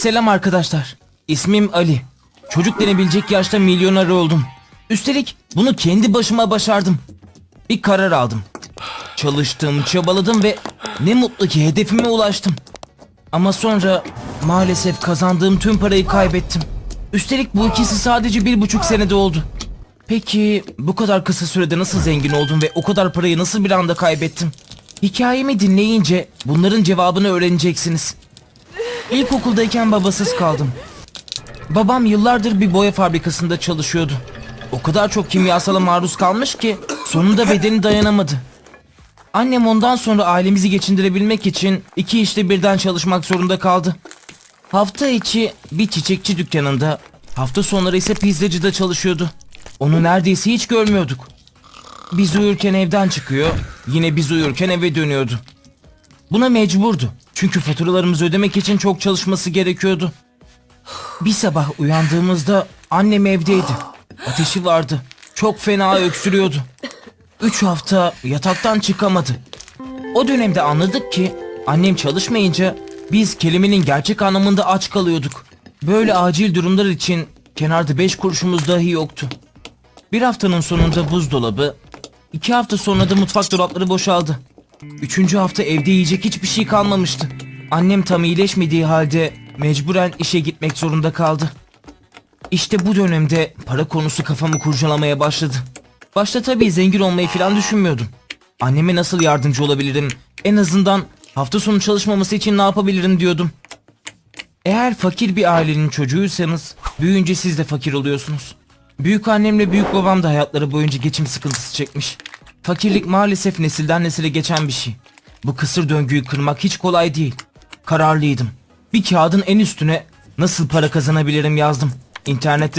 Selam arkadaşlar. İsmim Ali. Çocuk denebilecek yaşta milyoner oldum. Üstelik bunu kendi başıma başardım. Bir karar aldım. Çalıştım, çabaladım ve ne mutlu ki hedefime ulaştım. Ama sonra maalesef kazandığım tüm parayı kaybettim. Üstelik bu ikisi sadece bir buçuk senede oldu. Peki bu kadar kısa sürede nasıl zengin oldum ve o kadar parayı nasıl bir anda kaybettim? Hikayemi dinleyince bunların cevabını öğreneceksiniz. İlkokuldayken babasız kaldım. Babam yıllardır bir boya fabrikasında çalışıyordu. O kadar çok kimyasala maruz kalmış ki sonunda bedeni dayanamadı. Annem ondan sonra ailemizi geçindirebilmek için iki işte birden çalışmak zorunda kaldı. Hafta içi bir çiçekçi dükkanında, hafta sonları ise pizzacıda çalışıyordu. Onu neredeyse hiç görmüyorduk. Biz uyurken evden çıkıyor, yine biz uyurken eve dönüyordu. Buna mecburdu. Çünkü faturalarımızı ödemek için çok çalışması gerekiyordu. Bir sabah uyandığımızda annem evdeydi. Ateşi vardı. Çok fena öksürüyordu. Üç hafta yataktan çıkamadı. O dönemde anladık ki annem çalışmayınca biz kelimenin gerçek anlamında aç kalıyorduk. Böyle acil durumlar için kenarda beş kuruşumuz dahi yoktu. Bir haftanın sonunda buzdolabı, iki hafta sonra da mutfak dolapları boşaldı. Üçüncü hafta evde yiyecek hiçbir şey kalmamıştı. Annem tam iyileşmediği halde mecburen işe gitmek zorunda kaldı. İşte bu dönemde para konusu kafamı kurcalamaya başladı. Başta tabii zengin olmayı falan düşünmüyordum. Anneme nasıl yardımcı olabilirim? En azından hafta sonu çalışmaması için ne yapabilirim diyordum. Eğer fakir bir ailenin çocuğuysanız büyüyünce siz de fakir oluyorsunuz. Büyük annemle büyük babam da hayatları boyunca geçim sıkıntısı çekmiş. Fakirlik maalesef nesilden nesile geçen bir şey. Bu kısır döngüyü kırmak hiç kolay değil. Kararlıydım. Bir kağıdın en üstüne nasıl para kazanabilirim yazdım. İnternette